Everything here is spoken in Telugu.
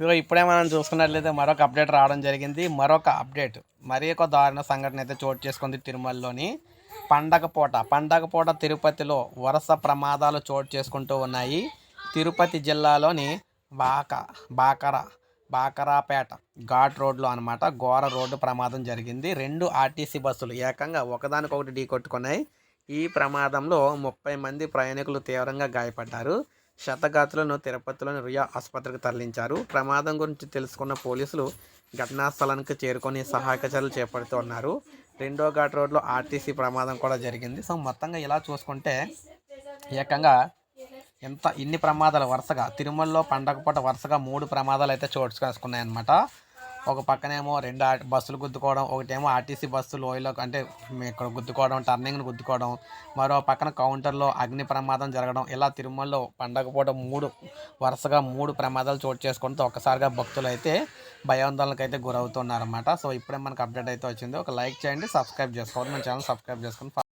ఇదిగో ఇప్పుడే మనం చూసుకున్నట్లయితే మరొక అప్డేట్ రావడం జరిగింది. మరొక అప్డేట్. మరి ఒక దారుణ సంఘటన అయితే చోటు చేసుకుంది తిరుమలలోని పండగ పూట పండగ పూట తిరుపతిలో వరుస ప్రమాదాలు చోటు చేసుకుంటూ ఉన్నాయి. తిరుపతి జిల్లాలోని బాక బాకర బాకరాపేట ఘాట్ రోడ్లో అనమాట ఘోర రోడ్డు ప్రమాదం జరిగింది. రెండు ఆర్టీసీ బస్సులు ఏకంగా ఒకదానికొకటి ఢీ కొట్టుకున్నాయి. ఈ ప్రమాదంలో ముప్పై మంది ప్రయాణికులు తీవ్రంగా గాయపడ్డారు. శతగాతులను తిరుపతిలోని రియా ఆసుపత్రికి తరలించారు. ప్రమాదం గురించి తెలుసుకున్న పోలీసులు ఘటనా స్థలానికి చేరుకొని సహాయక చర్యలు చేపడుతున్నారు. రెండో ఘాట్ రోడ్లో ఆర్టీసీ ప్రమాదం కూడా జరిగింది. సో మొత్తంగా ఇలా చూసుకుంటే ఏకంగా ఎంత ఇన్ని ప్రమాదాలు వరుసగా తిరుమలలో పండగ పూట వరుసగా మూడు ప్రమాదాలు అయితే చోటు చేసుకున్నాయి ఒక పక్కనేమో రెండు బస్సులు గుద్దుకోవడం ఒకటేమో ఆర్టీసీ బస్సు లోయలో అంటే ఇక్కడ గుద్దుకోవడం టర్నింగ్ను గుద్దుకోవడం మరో పక్కన కౌంటర్లో అగ్ని ప్రమాదం జరగడం ఇలా తిరుమలలో పండగ పూట మూడు వరుసగా మూడు ప్రమాదాలు చోటు చేసుకుంటూ ఒక్కసారిగా భక్తులు అయితే భయాందోళనకు అయితే గురవుతున్నారన్నమాట. సో ఇప్పుడే మనకు అప్డేట్ అయితే వచ్చింది. ఒక లైక్ చేయండి సబ్స్క్రైబ్ చేసుకోండి. మన ఛానల్ సబ్స్క్రైబ్ చేసుకోండి